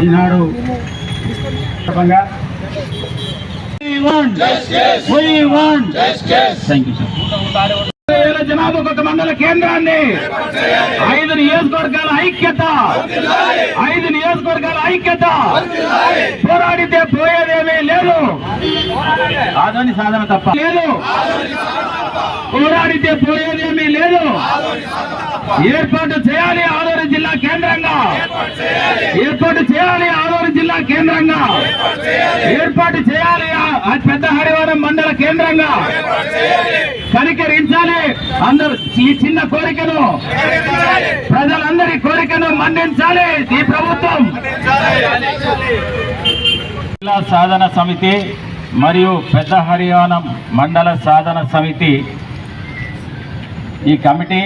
ఈనాడు సందర్భంగా thank you sir జనాభా ఒక మండల కేంద్రాన్ని. ఐదు నియోజకవర్గాల ఐక్యత. ఐదు నియోజకవర్గాల ఐక్యత. పోరాడితే పోయేదేమీ లేదు. ఆదోని సాధన తప్ప లేదు. పోరాడితే పోయేదేమీ లేదు. ఏర్పాటు చేయాలి ఆదోరు జిల్లా కేంద్రంగా. ఏర్పాటు చేయాలి ఆదోరు జిల్లా కేంద్రంగా. ఏర్పాటు చేయాలి పెద్ద హరివరం మండల కేంద్రంగా. కనికరించాలి అందరూ ఈ చిన్న కోరికను. ప్రజలందరి కోరికను మన్నించాలి. ఈ ప్రభుత్వం. జిల్లా సాధన సమితి మరియు పెద్ద హరియాణం మండల సాధన సమితి ఈ కమిటీ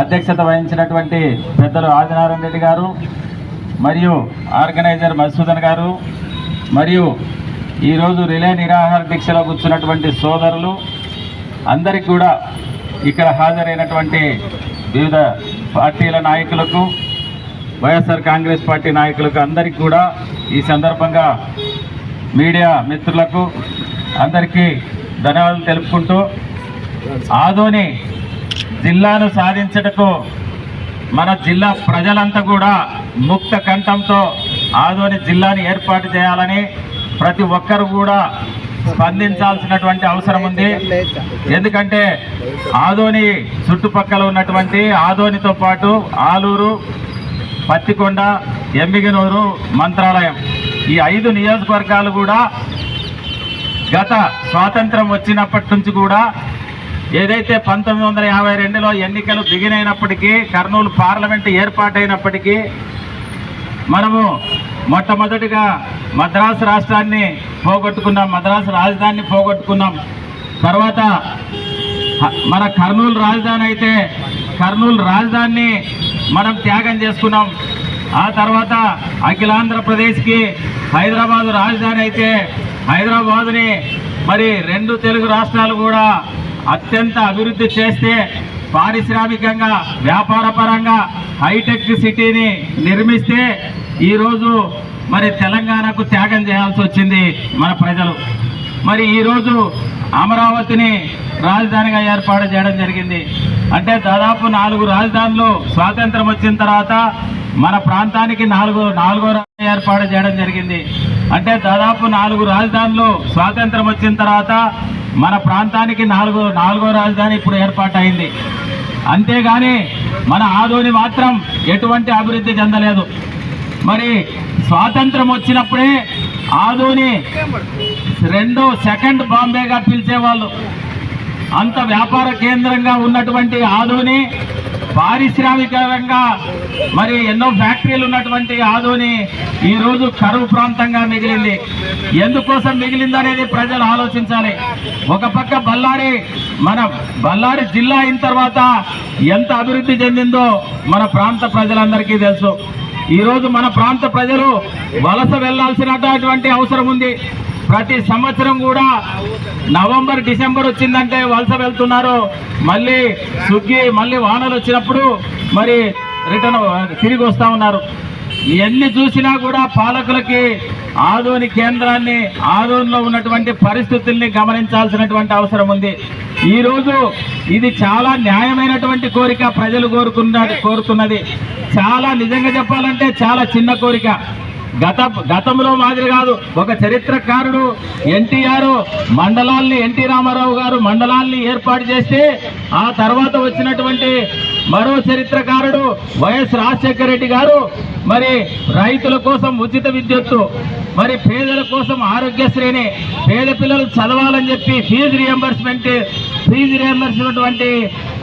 అధ్యక్షత వహించినటువంటి పెద్దలు ఆదినారాయణ రెడ్డి గారు మరియు ఆర్గనైజర్ మధుసూదన్ గారు మరియు ఈరోజు రిలే నిరాహార దీక్షలో కూర్చున్నటువంటి సోదరులు అందరికీ కూడా ఇక్కడ హాజరైనటువంటి వివిధ పార్టీల నాయకులకు వైఎస్ఆర్ కాంగ్రెస్ పార్టీ నాయకులకు అందరికీ కూడా ఈ సందర్భంగా మీడియా మిత్రులకు అందరికీ ధన్యవాదాలు తెలుపుకుంటూ ఆదోని జిల్లాను సాధించటకు మన జిల్లా ప్రజలంతా కూడా ముక్త కంఠంతో ఆదోని జిల్లాని ఏర్పాటు చేయాలని ప్రతి ఒక్కరు కూడా స్పందించాల్సినటువంటి అవసరం ఉంది. ఎందుకంటే ఆదోని చుట్టుపక్కల ఉన్నటువంటి ఆదోనితో పాటు ఆలూరు పత్తికొండ ఎమ్మిగనూరు మంత్రాలయం ఈ ఐదు నియోజకవర్గాలు కూడా గత స్వాతంత్రం వచ్చినప్పటి నుంచి కూడా ఏదైతే పంతొమ్మిది వందల యాభై రెండులో ఎన్నికలు బిగినైనప్పటికీ కర్నూలు పార్లమెంట్ ఏర్పాటైనప్పటికీ మనము మొట్టమొదటిగా మద్రాసు రాష్ట్రాన్ని పోగొట్టుకున్నాం మద్రాసు రాజధానిని పోగొట్టుకున్నాం. తర్వాత మన కర్నూలు రాజధాని అయితే కర్నూలు రాజధానిని మనం త్యాగం చేసుకున్నాం. ఆ తర్వాత అఖిలాంధ్రప్రదేశ్కి హైదరాబాదు రాజధాని అయితే హైదరాబాదుని మరి రెండు తెలుగు రాష్ట్రాలు కూడా అత్యంత అభివృద్ధి చేస్తే పారిశ్రామికంగా వ్యాపార పరంగా హైటెక్ సిటీని నిర్మిస్తే ఈరోజు మరి తెలంగాణకు త్యాగం చేయాల్సి వచ్చింది మన ప్రజలు. మరి ఈరోజు అమరావతిని రాజధానిగా ఏర్పాటు చేయడం జరిగింది. అంటే దాదాపు నాలుగు రాజధానులు స్వాతంత్రం వచ్చిన తర్వాత మన ప్రాంతానికి నాలుగు నాలుగో రాజధాని ఏర్పాటు చేయడం జరిగింది. అంటే దాదాపు నాలుగు రాజధానులు స్వాతంత్రం వచ్చిన తర్వాత మన ప్రాంతానికి నాలుగో నాలుగో రాజధాని ఇప్పుడు ఏర్పాటైంది. అంతేగాని మన ఆదోని మాత్రం ఎటువంటి అభివృద్ధి చెందలేదు. మరి స్వాతంత్రం వచ్చినప్పుడే ఆదోని రెండో సెకండ్ బాంబేగా పిలిచేవాళ్ళు. అంత వ్యాపార కేంద్రంగా ఉన్నటువంటి ఆదోని పారిశ్రామికంగా మరి ఎన్నో ఫ్యాక్టరీలు ఉన్నటువంటి ఆదోని ఈరోజు కరువు ప్రాంతంగా మిగిలింది. ఎందుకోసం మిగిలింది అనేది ప్రజలు ఆలోచించాలి. ఒక పక్క బళ్ళారి మన బళ్ళారి జిల్లా అయిన తర్వాత ఎంత అభివృద్ధి చెందిందో మన ప్రాంత ప్రజలందరికీ తెలుసు. ఈరోజు మన ప్రాంత ప్రజలు వలస వెళ్ళాల్సినటువంటి అవసరం ఉంది. ప్రతి సంవత్సరం కూడా నవంబర్ డిసెంబర్ వచ్చిందంటే వలస వెళ్తున్నారు. మళ్ళీ సుగ్గి మళ్ళీ వానలు వచ్చినప్పుడు మరి రిటర్న్ తిరిగి వస్తా ఉన్నారు. ఎన్ని చూసినా కూడా పాలకులకి ఆదోని కేంద్రాన్ని ఆదోనిలో ఉన్నటువంటి పరిస్థితుల్ని గమనించాల్సినటువంటి అవసరం ఉంది. ఈరోజు ఇది చాలా న్యాయమైనటువంటి కోరిక ప్రజలు కోరుకున్న కోరుతున్నది. చాలా నిజంగా చెప్పాలంటే చాలా చిన్న కోరిక. గత గతంలో మాదిరి కాదు ఒక చరిత్రకారుడు ఎన్టీఆర్ మండలాల్ని ఎన్టీ రామారావు గారు మండలాల్ని ఏర్పాటు చేస్తే ఆ తర్వాత వచ్చినటువంటి మరో చరిత్రకారుడు వైఎస్ రాజశేఖర రెడ్డి గారు మరి రైతుల కోసం ఉచిత విద్యుత్తు మరి పేదల కోసం ఆరోగ్యశ్రేణి పేద పిల్లలు చదవాలని చెప్పి ఫీజు రియంబర్స్మెంట్ ఫీజు రియంబర్స్మెంట్ వంటి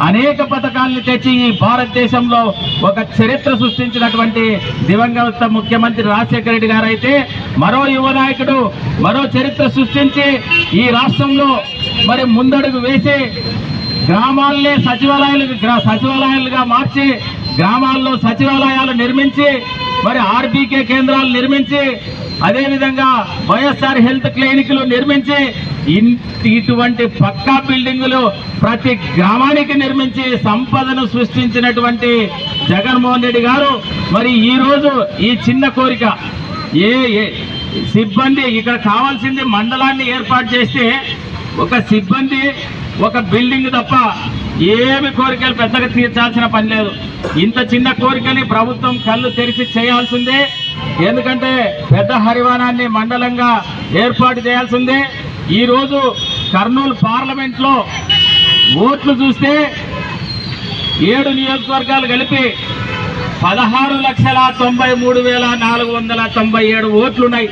అనేక పథకాలను తెచ్చి ఈ భారతదేశంలో ఒక చరిత్ర సృష్టించినటువంటి దివంగత ముఖ్యమంత్రి రాజశేఖర రెడ్డి గారు అయితే మరో యువ నాయకుడు మరో చరిత్ర సృష్టించి ఈ రాష్ట్రంలో మరి ముందడుగు వేసి గ్రామాలనే సచివాలయాలు గ్రా- సచివాలయాలుగా మార్చి గ్రామాల్లో సచివాలయాలు నిర్మించి మరి ఆర్బీకే కేంద్రాలు నిర్మించి అదేవిధంగా వైఎస్ఆర్ హెల్త్ క్లినిక్లు నిర్మించి ఇటువంటి పక్కా బిల్డింగులు ప్రతి గ్రామానికి నిర్మించి సంపదను సృష్టించినటువంటి జగన్మోహన్ రెడ్డి గారు మరి ఈ రోజు ఈ చిన్న కోరిక ఏ ఏ సిబ్బంది ఇక్కడ కావాల్సింది మండలాన్ని ఏర్పాటు చేస్తే ఒక సిబ్బంది ఒక బిల్డింగ్ తప్ప ఏమి కోరికలు పెద్దగా తీర్చాల్సిన పని లేదు. ఇంత చిన్న కోరికని ప్రభుత్వం కళ్ళు తెరిచి చేయాల్సిందే. ఎందుకంటే పెద్ద హరివానాన్ని మండలంగా ఏర్పాటు చేయాల్సిందే. ఈరోజు కర్నూలు పార్లమెంట్లో ఓట్లు చూస్తే ఏడు నియోజకవర్గాలు కలిపి పదహారు లక్షల తొంభై మూడు వేల నాలుగు వందల తొంభై ఏడు ఓట్లున్నాయి.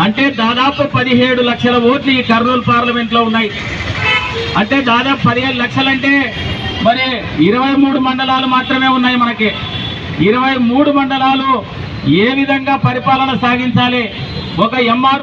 అంటే దాదాపు పదిహేడు లక్షల ఓట్లు ఈ కర్నూలు పార్లమెంట్లో ఉన్నాయి. అంటే దాదాపు పదిహేడు లక్షలంటే మరి ఇరవై మూడు మండలాలు మాత్రమే ఉన్నాయి మనకి. ఇరవై మూడు మండలాలు ఏ విధంగా పరిపాలన సాగించాలి? ఒక ఎంఆర్